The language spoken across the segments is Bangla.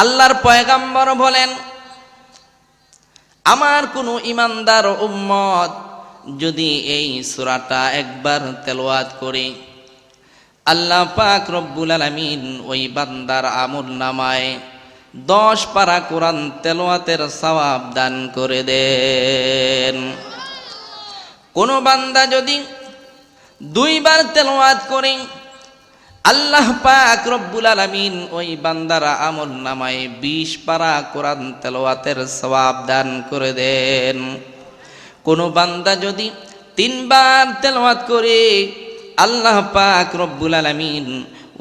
আল্লাহর পয়গাম্বর বলেন, আমার কোনো ইমানদার উম্মত যদি এই সূরাটা একবার তেলোয়াত করে, আল্লাহ পাক রব্বুল আলামিন ওই বান্দার আমল নামায় দশ পারা কোরআন তেলোয়াতের সওয়াব দান করে দেন। কোন বান্দা যদি দুইবার তেলোয়াত করে আল্লাহ পাক রব্বুল আলামিন ওই বান্দারা আমল নামায় বিশ পারা কোরআন তেলাওয়াতের সওয়াব দান করে দেন। কোন বান্দা যদি তিনবার তেলাওয়াত করে, আল্লাহ পাক রব্বুল আলামিন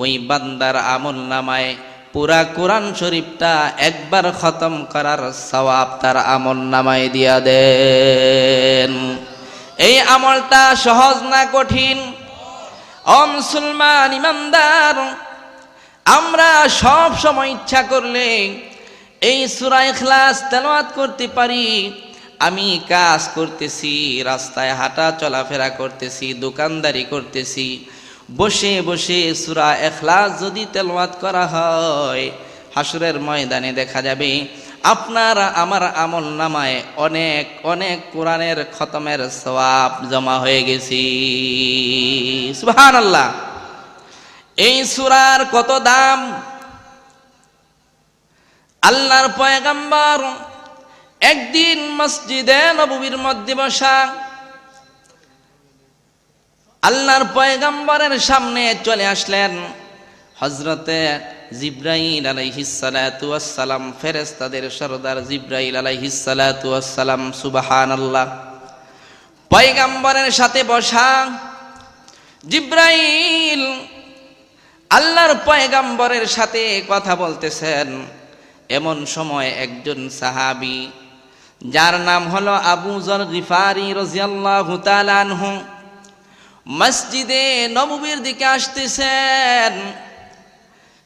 ওই বান্দার আমল নামায় পুরা কোরআন শরীফটা একবার খতম করার সওয়াব তার আমল নামায় দিয়া দেন। এই আমলটা সহজ না কঠিন? ও মুসলমান ইমানদার, আমরা সব সময় ইচ্ছা করলে এই সূরা ইখলাস তেলাওয়াত করতে পারি। আমি কাজ করতেছি, রাস্তায় হাঁটা চলাফেরা করতেছি, দোকানদারি করতেছি। বসে বসে সুরা এখলাস যদি তেলাওয়াত করা হয় হাসুরের ময়দানে দেখা যাবে আপনার আমার আমল নামায় অনেক অনেক কোরআনের খতমের সওয়াব জমা হয়ে গেছি। সুহান আল্লাহ এই সুরার কত দাম? আল্লাহর পয়গাম্বর একদিন মসজিদে নববীর মধ্যে বসা আল্লাহর পয়গাম্বরের সামনে চলে আসলেন। হজরতে জিব্রাইল আলাইহিসালাম ফেরেস্তাদের সরদার জিব্রাইল আলাইহিসালাম সুবাহান আল্লাহ পয়গাম্বরের সাথে বসা জিব্রাইল আল্লাহর পয়গাম্বরের সাথে কথা বলতেছেন। এমন সময় একজন সাহাবি, যার নাম হলো আবু জর গিফারি রাজিয়াল্লাহু তাআলা আনহু, মসজিদে নববীর দিকে আসতেছেন।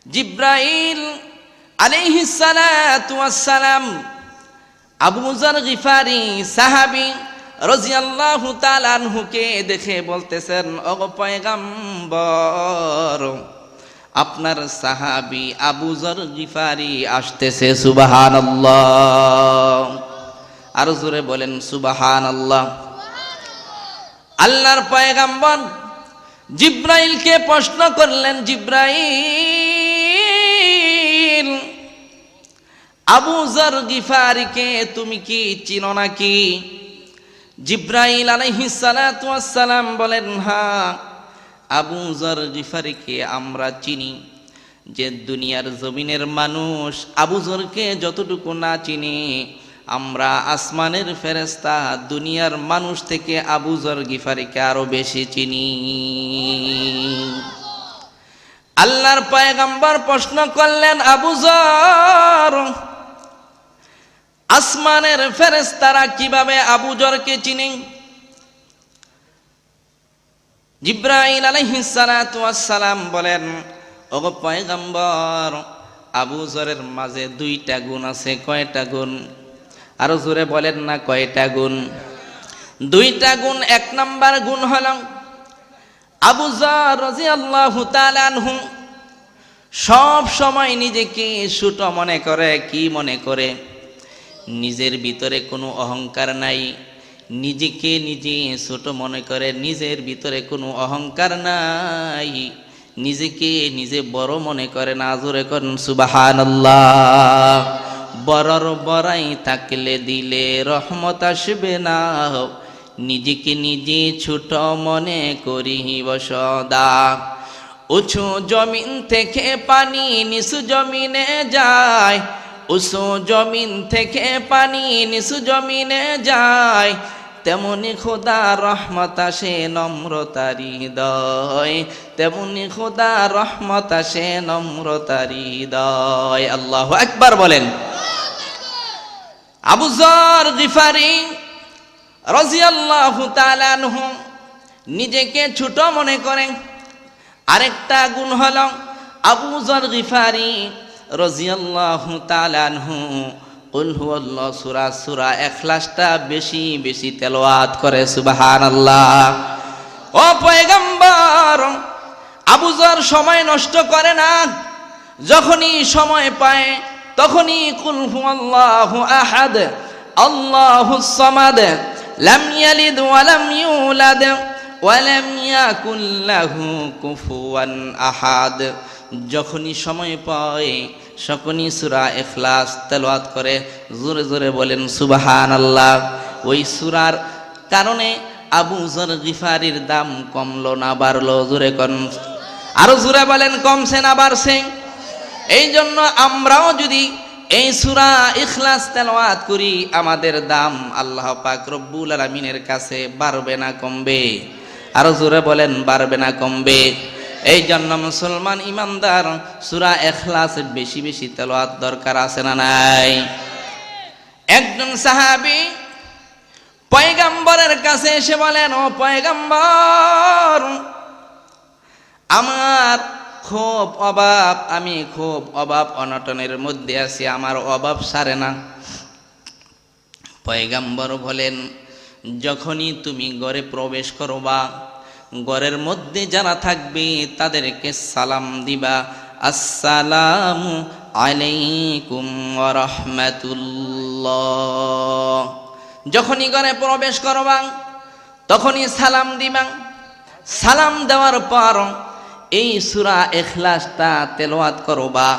জিব্রাইল আলাইহিস সালাতু ওয়াসসালাম, আবু জর গিফারি সাহাবি রাজিয়াল্লাহু তাআলা আনহুকে দেখে বলতেছেন, ওগো পয়গাম্বর, আপনার সাহাবি আবু জর গিফারি আসতেছে সুবাহান আরও জোরে বলেন সুবাহান আল্লাহ আল্লাহর পয়গাম্বর জিব্রাইলকে প্রশ্ন করলেন, জিব্রাইল আবু জর গিফারিকে তুমি কি চিনো নাকি? জিব্রাইল সালাম বলেন হ্যাঁ আবু জর গিফারিকে আমরা চিনি। যে দুনিয়ার জমিনের মানুষ আবু জরকে যতটুকু না চিনি, আমরা আসমানের ফেরেস্তা দুনিয়ার মানুষ থেকে আবু জর গিফারিকে আরও বেশি চিনি। আল্লাহর পয়গাম্বর প্রশ্ন করলেন, আবু জর আসমানের ফেরেস্তারা কীভাবে আবু জরকে চিনি? জিব্রাইল আলাইহিসালাম বলেন, ওগো পয়গাম্বর, আবু জরের মাঝে দুইটা গুণ আছে, কয়টা গুণ? আরও জোরে বলেন না, কয়টা গুণ? দুইটা গুণ, এক নাম্বার গুণ হল আবু জর রাদিয়াল্লাহু তাআলা আনহু সব সময় নিজেকে ছোট মনে করে, কি মনে করে? নিজের ভিতরে কোনো অহংকার নাই। নিজেকে নিজে ছোট মনে করে নিজের ভিতরে কোনো অহংকার নাই। নিজেকে নিজে বড় মনে করে না, জোরে করেন সুবাহান বড়র বড়াই থাকলে দিলে রহমত আসবে না। নিজেকে নিজে ছোট মনে করি বসদা উঁচু জমিন থেকে পানি নিচু জমিনে যায়। উঁচু জমিন থেকে পানি নিচু জমিনে যায়। তেমনি খোদা রহমত আসে নম্রতারি হৃদয়। তেমনি খোদা রহমত আসে নম্রতারি হৃদয়। আল্লাহ একবার বলেন। আবুজর গিফারি রাজিয়াল্লাহু তাআলা আনহু নিজেকে ছোট মনে করেন। আরেকটা গুণ হল আবু জর গিফারি রাজিয়াল্লাহু কুল হুয়াল্লাহ সূরা সূরা ইখলাসটা বেশি বেশি তেলাওয়াত করে, সুবহানাল্লাহ। ও পয়গম্বর, আবু জর সময় নষ্ট করে না, যখনই সময় পায়, তখনই কুল হুয়াল্লাহু আহাদ আল্লাহুস সামাদ, লাম ইয়ালিদ ওয়া লাম ইউলাদ, ওয়া লাম ইয়াকুল লাহু কুফুয়ান আহাদ। যখনই সময় পায় সকনি সূরা ইখলাস তেলাওয়াত করে, জোরে জোরে বলেন সুবাহান আল্লাহ ওই সুরার কারণে আবু জর গিফারির দাম কমলো না বাড়লো, জোরে কন। আরও জোরে বলেন, কমছে না বাড়ছে? এই জন্য আমরাও যদি এই সুরা ইখলাস তেলাওয়াত করি, আমাদের দাম আল্লাহ পাক রব্বুল আলামিনের কাছে বাড়বে না, কমবে। আরও জোরে বলেন, বাড়বে না, কমবে। এই জন্য মুসলমান ইমানদার সুরা এখলাস বেশি বেশি তেলাওয়াত দরকার আছে না নাই? একজন সাহাবি পয়গাম্বরের কাছে এসে বলেন, ও পয়গাম্বর, আমার খুব অভাব, আমি খুব অভাব অনটনের মধ্যে আছি, আমার অভাব সারে না। পয়গাম্বর বলেন, যখনই তুমি ঘরে প্রবেশ করবা ঘরের মধ্যে যারা থাকবে তাদেরকে সালাম দিবা। আসসালামু আলাইকুম রাহমাতুল্লাহ। যখনই ঘরে প্রবেশ করবা, তখনই সালাম দিবা। সালাম দেওয়ার পর এই সুরা এখলাসটা তেলাওয়াত করবা।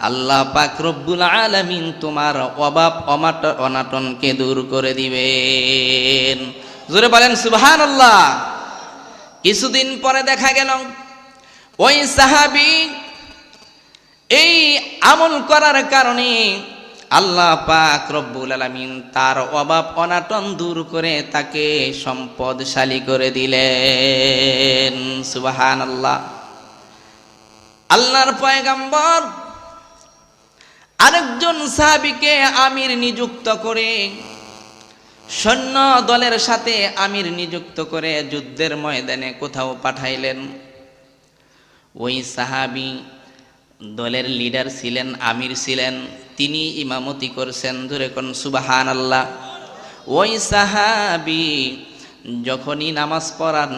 আল্লাহ পাক রব্বুল আলামিন তোমার অভাব অমাট অনাটনকে দূর করে দিবেন। জোরে বলেন সুবহানাল্লাহ। কিছুদিন পরে দেখা গেল, ওই সাহাবী এই আমল করার কারণে আল্লাহ পাক রব্বুল আলামিন তার অভাব অনাটন দূর করে তাকে সম্পদশালী করে দিলেন। সুবহানাল্লাহ। আল্লাহর পয়গাম্বর আরেকজন সাহাবিকে আমির নিযুক্ত করে সৈন্য দলের সাথে আমির নিযুক্ত করে যুদ্ধের ময়দানে কোথাও পাঠাইলেন। ওই সাহাবি দলের লিডার ছিলেন, আমির ছিলেন, তিনি ইমামতি করছেন ধরে কোন সুবাহান আল্লাহ ওই সাহাবি যখনই নামাজ পড়ান,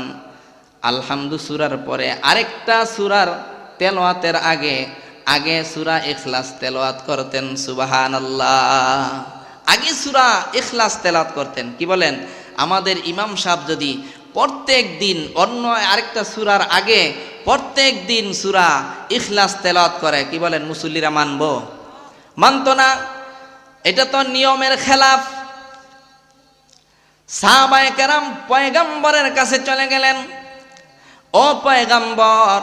আলহামদু সুরার পরে আরেকটা সুরার তেলোয়াতের আগে আগে সুরা ইখলাস তেলোয়াত করতেন সুবাহান আল্লাহ আগে সুরা ইখলাস তেলাত করতেন। কি বলেন? আমাদের ইমাম সাহেব যদি প্রত্যেক দিন অন্য আরেকটা সুরার আগে প্রত্যেক দিন সুরা ইখলাস তেলাত করে, কি বলেন মুসল্লিরা মানব? মানত না? এটা তো নিয়মের খেলাফ। সাহাবায়ে কেরাম পয়গাম্বরের কাছে চলে গেলেন। ও পয়গাম্বর,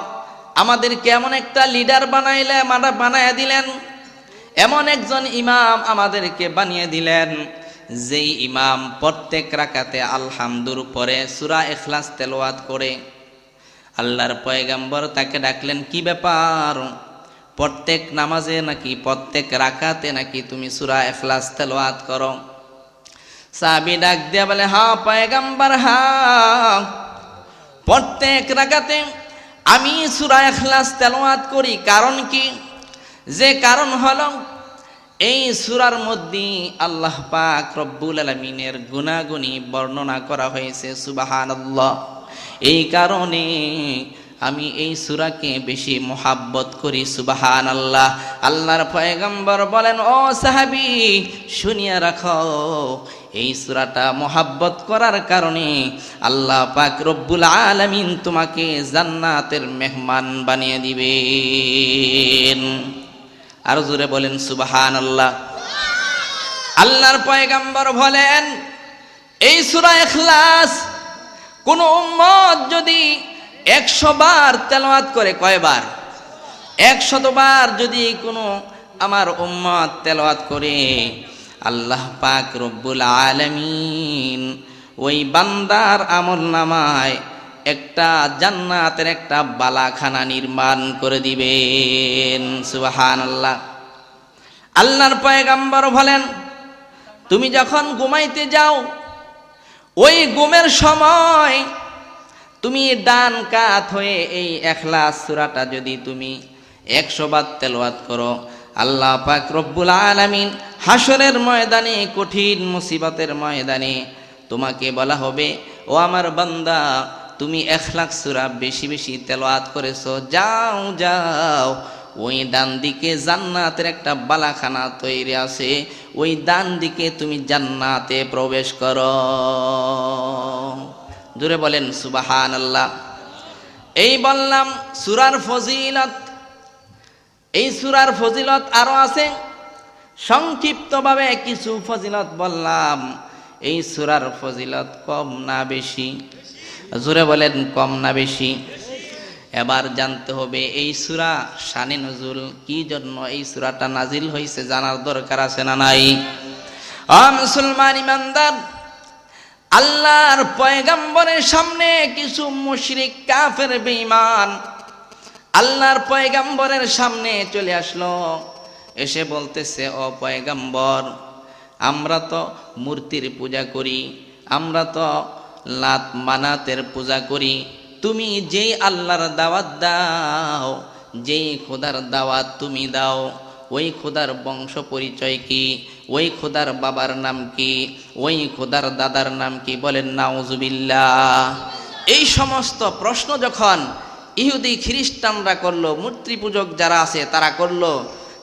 আমাদেরকে এমন একটা লিডার বানাইলে মারা বানায় দিলেন। এমন একজন ইমাম আমাদেরকে বানিয়ে দিলেন, যেই ইমাম প্রত্যেক রাকাতে আলহামদুর পরে সুরা এখলাস তেলোয়াত করে। আল্লাহর পয়গাম্বর তাকে ডাকলেন, কি ব্যাপার? প্রত্যেক নামাজে নাকি প্রত্যেক রাকাতে নাকি তুমি সুরা এখলাস তেলোয়াত করো? সাবি ডাক দিয়া বলে, হা পয়গাম্বর, হা। প্রত্যেক রাকাতে আমি সুরা এখলাস তেলোয়াত করি, কারণ কি? যে কারণ হল, এই সুরার মধ্যে আল্লাহ পাক রব্বুল আলমিনের গুণাগুণী বর্ণনা করা হয়েছে সুবাহান এই কারণে আমি এই সুরাকে বেশি মোহাব্বত করি সুবাহান আল্লাহ আল্লাহর পয়গম্বর বলেন, ও সাহাবি, শুনিয়া রাখো, এই সুরাটা মোহাব্বত করার কারণে আল্লাহ পাক রব্বুল আলমিন তোমাকে জান্নাতের মেহমান বানিয়ে দিবেন। আরও জোরে বলেন সুবাহান আল্লাহ আল্লাহর পয়গাম্বর বলেন, এই সুরা এখলাস কোন উম্মত যদি একশো বার তেলাওয়াত করে কয়বার? একশতবার যদি কোনো আমার উম্মত তেলাওয়াত করে, আল্লাহ পাক রব্বুল আলমিন ওই বান্দার আমল নামায় একটা জান্নাতের একটা বালাখানা নির্মাণ করে দিবেন। সুবাহান আল্লাহ আল্লাহর পয়গাম্বর বলেন, তুমি যখন ঘুমাইতে যাও, ওই ঘুমের সময় তুমি ডান কাত হয়ে এই এখলাস সুরাটা যদি তুমি একশো বার তেলাওয়াত করো, আল্লাহ পাক রব্বুল আলামিন হাসরের ময়দানে, কঠিন মুসিবতের ময়দানে তোমাকে বলা হবে, ও আমার বান্দা তুমি এক লাখ সুরা বেশি বেশি তেলাওয়াত করেছ, যাও যাও। ওই ডান দিকে জান্নাতের একটা বালাখানা তৈরি আছে, ওই ডান দিকে তুমি জান্নাতে প্রবেশ করো। দূরে বলেন সুবাহান আল্লাহ এই বললাম, সুরার ফজিলত, এই সুরার ফজিলত আরও আছে। সংক্ষিপ্তভাবে কিছু ফজিলত বললাম, এই সুরার ফজিলত কম না বেশি। জোরে বলেন, কম না বেশি। এবার জানতে হবে, এই সুরা শানে নজুল কি জন্য এই সুরাটা নাজিল হয়েছে জানার দরকার আছে না নাই? আ মুসলমান ইমানদার, আল্লাহর পয়গাম্বরের সামনে কিছু মুশরিক কাফের বেঈমান আল্লাহর পয়গাম্বরের সামনে চলে আসলো। এসে বলতেছে, ও পয়গাম্বর, আমরা তো মূর্তির পূজা করি, আমরা তো লাত মানাতের পূজা করি। তুমি যেই আল্লাহর দাওয়াত দাও, যেই খোদার দাওয়াত তুমি দাও, ওই খোদার বংশ পরিচয় কি, ওই খোদার বাবার নাম কি, ওই খোদার দাদার নাম কি বলেন, নাউজুবিল্লাহ। এই সমস্ত প্রশ্ন যখন ইহুদি খ্রিস্টানরা করল, মূর্তি পূজক যারা আছে তারা করল,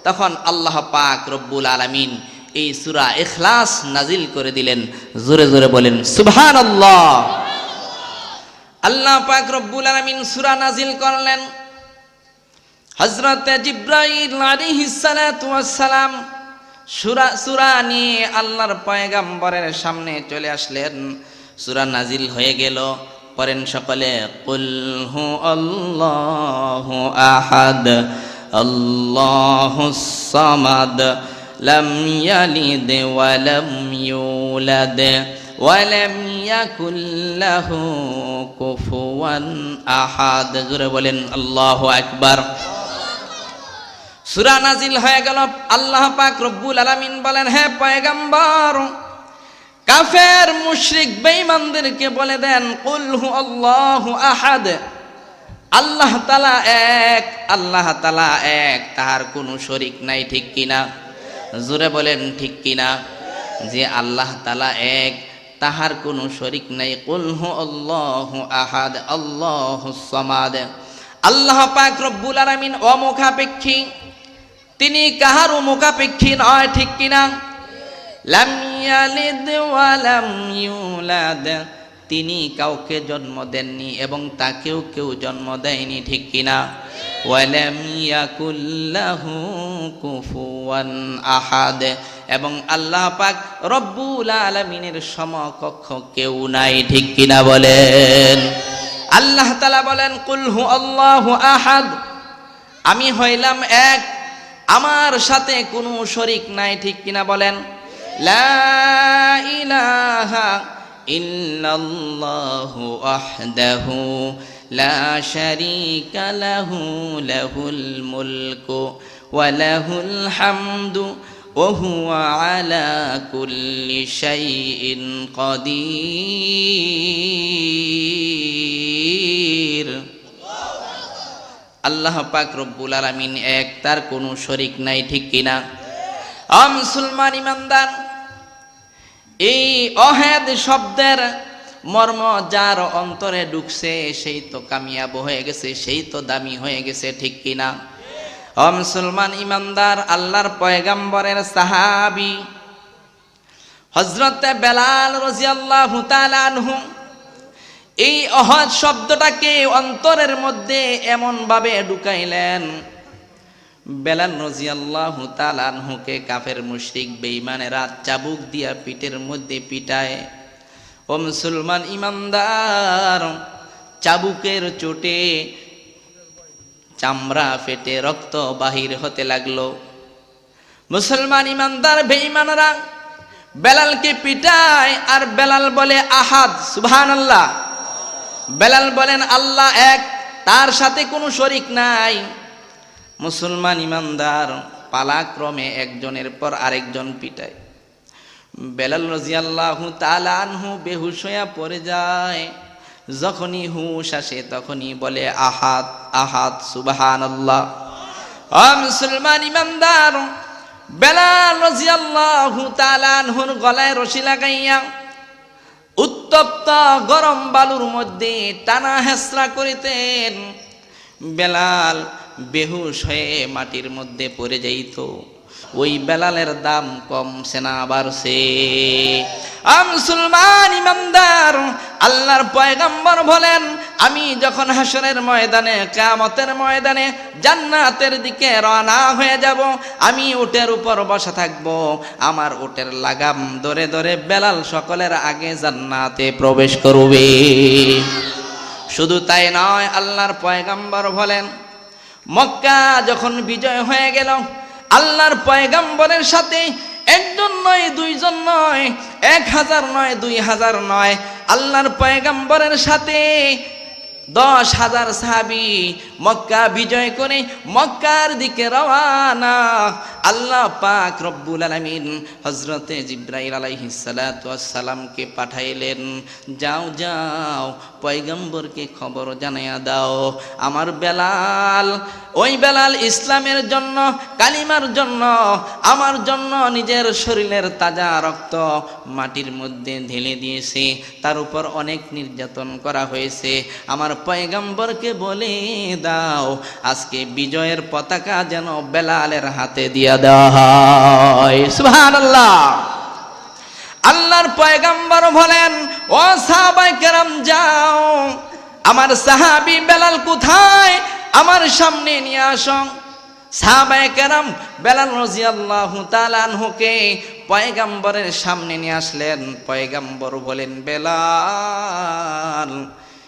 তখন আল্লাহ পাক রব্বুল আলামিন এই সুরা এখলাস নাজিল করে দিলেন। জোরে জোরে বলেন সুবহান আল্লাহ আল্লাহ পাক রব্বুল আলামিন সুরা নাজিল করলেন। হজরত জিব্রাইল সালাম সুরা সুরা নিয়ে আল্লাহর পয়গাম্বরের সামনে চলে আসলেন। সুরা নাজিল হয়ে গেল। পড়েন সকলে, কুল হু আল্লাহু আহাদ আল্লাহুস সামাদ ওয়া লাম ইউলাদ ওয়া লাম ইয়াকুল লাহু কুফুয়ান আহাদ জোরে বলেন আল্লাহু আকবার। সুরা নাজিল হয়ে গেল। আল্লাহ পাক রব্বুল আলামিন বলেন হ্যাঁ পয়গাম্বর, কাফের, মুশরিক, বেঈমানদেরকে বলে দেন, কুল হু আল্লাহু আহাদ। আল্লাহ তালা এক, আল্লাহ তালা এক, তাহার কোনো শরিক নাই, ঠিক কিনা? জোরে বলেন, ঠিক কিনা? যে আল্লাহ তালা এক, তাহার কোনো শরিক নাই। কুল হু আল্লাহু আহাদ, আল্লাহু সমাদ। আল্লাহ পাক রব্বুল আলামিন অমুখাপেক্ষী। তিনি কাহারও মুখাপেক্ষী নয়, ঠিক কিনা? লাম ইয়ালিদ ওয়া লাম ইউলাদ। তিনি কাউকে জন্ম দেননি এবং তাকেও কেউ জন্ম দেয়নি, ঠিক কিনা? ওয়ালাম ইয়াকুল্লাহু কুফুয়ান আহাদ। এবং আল্লাহ পাক রব্বুল আলামিনের সমকক্ষ কেউ নাই, ঠিক কিনা বলেন? আল্লাহ তাআলা বলেন, কুল হু আল্লাহু আহাদ। আমি হইলাম এক, আমার সাথে কোনো শরিক নাই, ঠিক কিনা বলেন? লা ইলাহা ইল্লাল্লাহু ওয়াহদাহু। লাহু লাহুল মুলকু ওয়া লাহুল হামদু ওয়া হুয়া আলা কুল্লি শাইইন কাদির আল্লাহ পাক রব্বুল আলামিন এক, তার কোনো শরিক নাই, ঠিক কিনা? আ মুসলমান ইমানদার, এই অহেদ শব্দের মর্ম যার অন্তরে ঢুকছে সেই তো কামিয়াব হয়ে গেছে, সেই তো দামি হয়ে গেছে, ঠিক কিনা? অ মুসলমান ইমানদার, আল্লাহর পয়গাম্বরের সাহাবি। হজরতে বেলাল রাজিয়াল্লাহু তাআলা আনহু, এই অহদ শব্দটাকে অন্তরের মধ্যে এমন ভাবে ঢুকাইলেন। বেলাল রাজিয়াল্লাহু তাআলা আনহুকে কাফের মুশরিক, বেঈমানেরা চাবুক দিয়া পিঠের মধ্যে পিটায়। ও মুসলমান ইমানদার, চাবুকের চোটে চামড়া ফেটে রক্ত বাহির হতে লাগল। মুসলমান ইমানদার, বেঈমানরা বেলালকে পিটায় আর বেলাল বলে, আহাদ, সুবহানাল্লাহ। বেলাল বলেন, আল্লাহ এক, তার সাথে কোনো শরিক নাই। মুসলমান ইমানদার পালাক্রমে একজনের পর আরেকজন পিটায়। বেলাল রাজিয়াল্লাহু তাআলা আনহু বেহুশ পড়ে যায়। যখনই হুশ আসে তখনই বলে আহাত আহাত সুবহানাল্লাহ। ও মুসলমান ইমানদার, বেলাল রাজিয়াল্লাহু তাআলা আনহুর গলায় রশি লাগাইয়া উত্তপ্ত গরম বালুর মধ্যে টানা হেসরা করিতেন। বেলাল বেহুশ হয়ে মাটির মধ্যে পড়ে যাইত। ওই বেলালের দাম কমছে না বাড়ছে। মুসলমান ইমানদার, আল্লাহর পয়গম্বর বলেন, আমি যখন হাসরের ময়দানে কামতের ময়দানে জান্নাতের দিকে রওনা হয়ে যাব, আমি উটের উপর বসা থাকব। আমার উটের লাগাম ধরে ধরে বেলাল সকলের আগে জান্নাতে প্রবেশ করবে। শুধু তাই নয়, আল্লাহর পয়গম্বর বলেন, মক্কা যখন বিজয় হয়ে গেল আল্লাহর পয়গম্বরের সাথে, একজন নয়, দুইজন নয়, এক হাজার নয়, দুই হাজার নয়। আল্লাহর পয়গম্বরের সাথে দশ হাজার সাহাবি মক্কা বিজয় করে মক্কার দিকে রওয়ানা। আল্লাহ পাক রব্বুল আলামিন হজরতে জিব্রাইল আলাইহিস সালাতু ওয়াস সালামকে পাঠাইলেন, যাও যাও, পয়গম্বরকে খবর জানাইয়া দাও। আমার বেলাল, ওই বেলাল ইসলামের জন্য, কালিমার জন্য, আমার জন্য নিজের শরীরের তাজা রক্ত মাটির মধ্যে ঢেলে দিয়েছে। তার উপর অনেক নির্যাতন করা হয়েছে। আমার পয়গম্বরকে বলে দাও। আজকে বিজয়ের পতাকা যেন বেলালের হাতে দিয়া দেওয়া সুবহানাল্লাহ। আল্লাহর পয়গম্বর বলেন, ও সাহাবাই কেরাম, যাও। আমার সাহাবি বেলাল কোথায়? আমার সামনে নিয়ে আসো। সাহাবায়ে কেরাম বেলাল রাদিয়াল্লাহু তাআলা আনহুকে পয়গম্বরের সামনে নিয়ে আসলেন। পয়গম্বর বলেন, বেলাল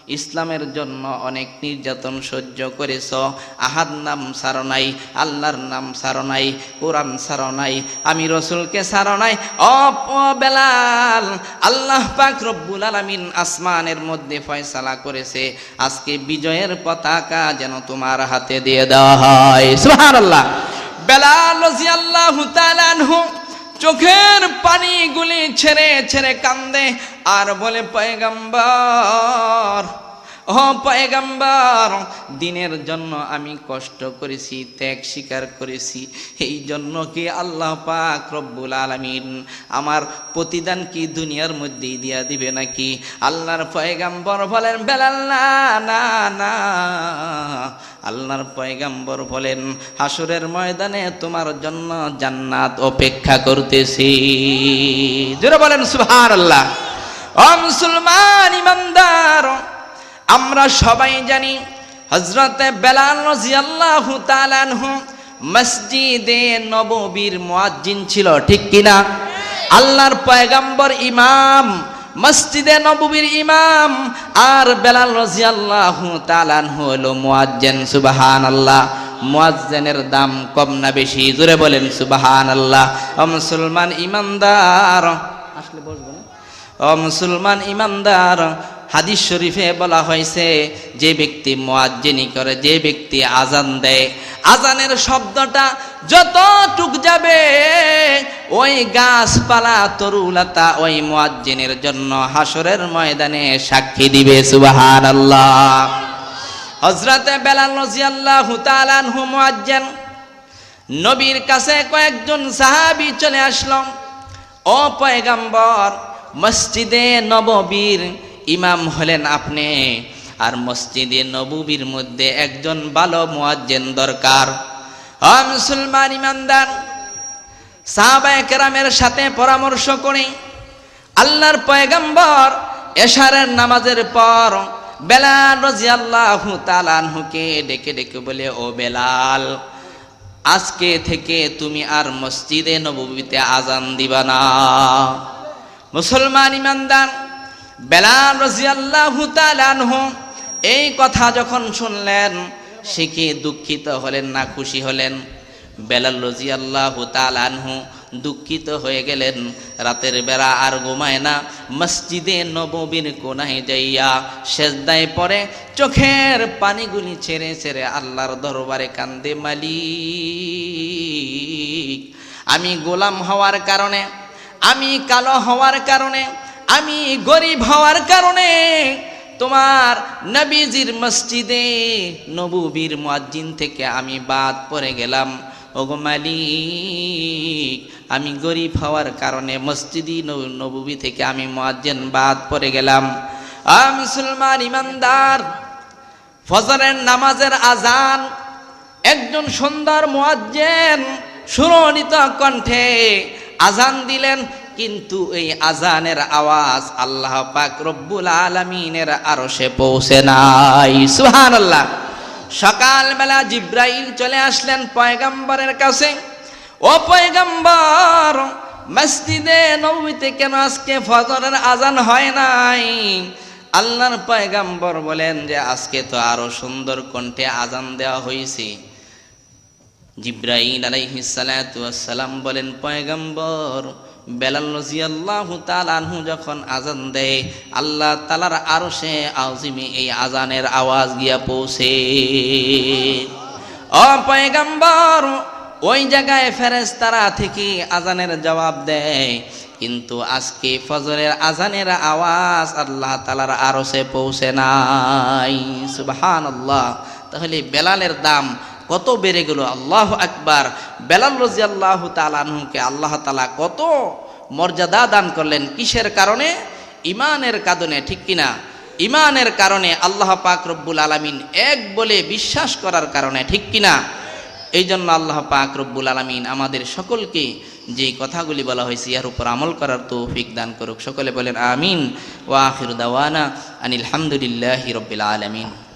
ইসলামের জন্য অনেক নির্যাতন সহ্য করেছ। আহাদ নাম সারো নাই, আল্লাহর নাম সারো নাই, কোরআন সারো নাই, আমি রসুলকে সারো নাই। অ বেলাল, আল্লাহ পাক রব্বুল আলামিন আসমানের মধ্যে ফয়সালা করেছে। আজকে বিজয়ের পতাকা যেন তোমার হাতে দিয়ে দেওয়া হয়। সুবহানাল্লাহ। বেলাল রাদিয়াল্লাহু তাআলা আনহু চোখের পানিগুলি ছেড়ে ছেড়ে কান্দে আর বলে পয়গম্বর পয়গম্বর, দিনের জন্য আমি কষ্ট করেছি, ত্যাগ স্বীকার করেছি। এই জন্য কি আল্লাহ পাক রব্বুল আলামিন আমার প্রতিদান কি দুনিয়ার মধ্যেই দিয়া দিবে নাকি? আল্লাহর পয়গম্বর বলেন, বেলাল, না না না। আল্লাহর পয়গাম্বর বলেন, হাসুরের ময়দানে তোমার জন্য জান্নাত অপেক্ষা করতেছি। জোরে বলেন সুহার আল্লাহ ও মুসলমান ইমানদার আমরা সবাই জানি হজরতে বেলাল মসজিদে নববীর মুয়াজ্জিন ছিল ঠিক কিনা? আল্লাহর পয়গম্বর ইমাম মসজিদে নববীর ইমাম আর বেলাল রাদিয়াল্লাহু তাআলা আনহু হলো মুয়াজ্জিন সুবহানাল্লাহ। মুয়াজ্জিনের দাম কম না বেশি? জোরে বলেন সুবহানাল্লাহ। ও মুসলমান ইমানদার। আসলে বসবো না। ও মুসলমান ইমানদার। হাদিস শরীফে বলা হয়েছে, যে ব্যক্তি মোয়াজ্জিনি করে, যে ব্যক্তি আজান দেয় আজানের শব্দটা যত টুক যাবে, ওই গাছপালা, তরুলতা ওই মোয়াজ্জিনের জন্য হাসরের ময়দানে সাক্ষী দিবে সুবাহান আল্লাহ হজরতে বেলাল রাদিয়াল্লাহু তাআলা আনহু মুয়াজ্জিন, নবীর কাছে কয়েকজন সাহাবী চলে আসলো। ও পয়গাম্বর, মসজিদে নববীর ইমাম হলেন আপনি। আর মসজিদে নবুবির মধ্যে একজন ভালো মুয়াজ্জিন দরকার। ও মুসলমান ইমানদার, সাহাবায়ে কেরামের সাথে পরামর্শ করে। আল্লাহর পয়গম্বর এশারের নামাজের পর বেলাল রাদিয়াল্লাহু তাআলা আনহুকে ডেকে ডেকে বলে, ও বেলাল, আজকে থেকে তুমি আর মসজিদে নববীতে আজান দিবা না। মুসলমান ইমানদার বেলাল রাজিয়াল্লাহু তাআলা এই কথা যখন শুনলেন, সে কি দুঃখিত হলেন না খুশি হলেন? বেলাল রাজিয়াল্লাহু তাআলা দুঃখিত হয়ে গেলেন। রাতের বেলা আর ঘুমায় না। মসজিদে নববীর কোনায় যাইয়া সেজদায় পরে চোখের পানিগুলি ছেড়ে ছেড়ে আল্লাহর দরবারে কান্দে মালিক, আমি গোলাম হওয়ার কারণে, আমি কালো হওয়ার কারণে আমি গরিব হওয়ার কারণে তোমার নবীজির মসজিদে নবুবীর মুয়াজ্জিন থেকে আমি বাদ পড়ে গেলাম। ওগো মালিক, আমি গরিব হওয়ার কারণে মসজিদি নবুবি থেকে আমি মুয়াজ্জিন বাদ পড়ে গেলাম। আ মুসলমান ইমানদার, ফজরের নামাজের আজান, একজন সুন্দর মুয়াজ্জেন সুরনিত কণ্ঠে আজান দিলেন। কিন্তু এই আজানের আওয়াজ আল্লাহ পাক রব্বুল আলমিনের আরও সে পৌঁছে নাই। সুহান আল্লাহ সকালবেলা জিব্রাইল চলে আসলেন পয়গাম্বরের কাছে। ও পয়গাম্বর, মসজিদে নবীতে কেন আজকে ফজরের আজান হয় নাই? আল্লাহর পয়গাম্বর বলেন যে, আজকে তো আরও সুন্দর কণ্ঠে আজান দেওয়া হয়েছে। জিব্রাইল আলাইহিসালাম বলেন, পয়গম্বর বেলাল রাদিয়াল্লাহু তাআলা আনহু যখন আজান দেয়, আল্লাহ তাআলার আরশে আযিমে এই আজানের আওয়াজ গিয়া পৌঁছে। ও পয়গম্বর, ওই জায়গায় ফেরেশতারা থেকে আজানের জবাব দেয়, কিন্তু আজকে ফজরের আজানের আওয়াজ আল্লাহ তালার আরশে পৌঁছে নাই। সুবহানাল্লাহ। তাহলে বেলালের দাম কত বেড়ে গেল। আল্লাহ আকবার। বেলাল রাজি আল্লাহ তালানহুকে আল্লাহ তালা কত মর্যাদা দান করলেন। কিসের কারণে? ইমানের কারণে, ঠিক কিনা? ইমানের কারণে আল্লাহ পাক রব্বুল আলমিন এক বলে বিশ্বাস করার কারণে, ঠিক কিনা? এই জন্য আল্লাহ পাক রব্বুল আলমিন আমাদের সকলকে যে কথাগুলি বলা হয়েছে ইয়ার উপর আমল করার তৌফিক দান করুক। সকলে বলেন, আমিন। ওয়াহির দাওয়ানা আনিল রব্বিল আলমিন।